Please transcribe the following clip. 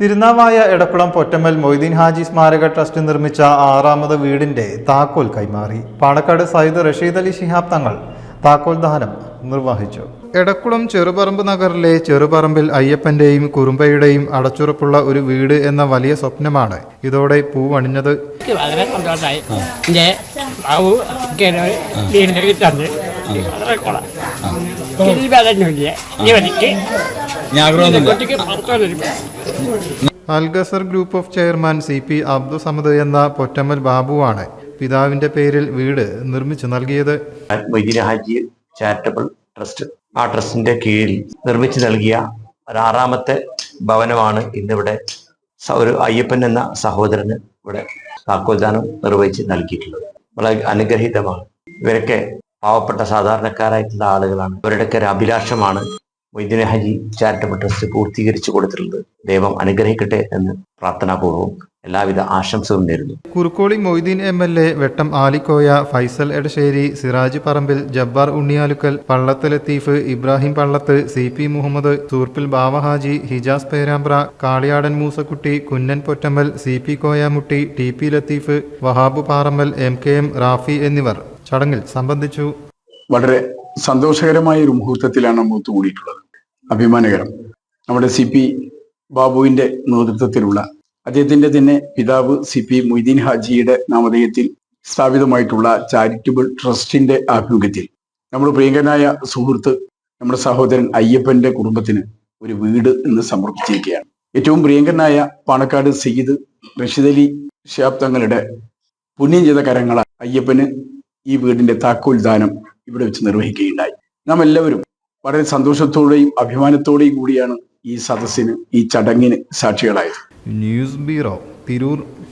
തിരുനാവായ എടക്കുളം പൊറ്റമ്മൽ മൊയ്തീൻ ഹാജി സ്മാരക ട്രസ്റ്റ് നിർമ്മിച്ച ആറാമത് വീടിന്റെ താക്കോൽ കൈമാറി. പാണക്കാട് സയ്യിദ് റഷീദ് അലി ശിഹാബ് തങ്ങൾ താക്കോൽ ദാനം നിർവഹിച്ചു. എടക്കുളം ചെറുപറമ്പ് നഗറിലെ ചെറുപറമ്പിൽ അയ്യപ്പന്റെയും കുറുമ്പയുടെയും അടച്ചുറപ്പുള്ള ഒരു വീട് എന്ന വലിയ സ്വപ്നമാണ് ഇതോടെ പൂവണിഞ്ഞത് Algasar group of chairman C P Abdussamad എന്ന പൊറ്റമ്മൽ ബാബുവാണ് പിതാവിന്റെ പേരിൽ വീട് നിർമ്മിച്ചു നൽകിയത്. ഹാജി ചാരിറ്റബിൾ ട്രസ്റ്റ് ആ ട്രസ്റ്റിന്റെ കീഴിൽ നിർമ്മിച്ചു നൽകിയ ഒരു ആറാമത്തെ ഭവനമാണ് ഇന്നിവിടെ സ- ഒരു അയ്യപ്പൻ എന്ന സഹോദരന് ഇവിടെ താക്കോൽദാനം നിർവഹിച്ച് നൽകിയിട്ടുള്ളത്. വളരെ അനുഗ്രഹീതമാണ്. ഇവരൊക്കെ പാവപ്പെട്ട സാധാരണക്കാരായിട്ടുള്ള ആളുകളാണ്. ഇവരുടെയൊക്കെ ഒരു അഭിലാഷമാണ് മൊയ്തീൻ ഹജി ചാരിറ്റബിൾ ട്രസ്റ്റ് പൂർത്തീകരിച്ചു കൊടുത്തിട്ടുള്ളത്. ദൈവം അനുഗ്രഹിക്കട്ടെ എന്ന് പ്രാർത്ഥനാപൂർവം എല്ലാവിധ ആശംസകളും നേരുന്നു. Kurukkoli Moideen M L A Vettom Alikoya Faisal Edassery Siraj Parambil Jabbar Unniyalukkal Pallath Latheef Ibrahim Pallath C P Muhammed Thoorppil Bavahaji Hijas Perambra Kaliyadan Moosakutty Kunnan Pottammal C P Koyamutty T P Latheef Wahab Parammal M K M Rafi എന്നിവർ. ചടങ്ങിൽ സംബന്ധിച്ചു. വളരെ സന്തോഷകരമായ ഒരു മുഹൂർത്തത്തിലാണ് നമ്മൾ ഒത്തുകൂടിയിട്ടുള്ളത് അഭിമാനകരം. നമ്മുടെ C P ബാബുവിന്റെ നേതൃത്വത്തിലുള്ള അദ്ദേഹത്തിന്റെ തന്നെ പിതാവ് സി പി മൊയ്തീൻ ഹാജിയുടെ നാമധേയത്തിൽ സ്ഥാപിതമായിട്ടുള്ള ചാരിറ്റബിൾ ട്രസ്റ്റിന്റെ ആഭിമുഖ്യത്തിൽ നമ്മുടെ പ്രിയങ്കനായ സുഹൃത്ത് നമ്മുടെ സഹോദരൻ അയ്യപ്പന്റെ കുടുംബത്തിന് ഒരു വീട് ഇന്ന് സമർപ്പിച്ചിരിക്കുകയാണ്. ഏറ്റവും പ്രിയങ്കനായ പാണക്കാട് സയ്യിദ് റഷീദലി അലി തങ്ങളുടെ പുണ്യം ചെയ്ത കരങ്ങളാണ് അയ്യപ്പന് ഈ വീടിന്റെ താക്കോൽ ദാനം ഇവിടെ വെച്ച് നിർവഹിക്കുകയുണ്ടായി. നാം എല്ലാവരും വളരെ സന്തോഷത്തോടെയും അഭിമാനത്തോടെയും കൂടിയാണ് ഈ സദസ്സിന് ഈ ചടങ്ങിന് സാക്ഷികളായത്. News bureau Tirur.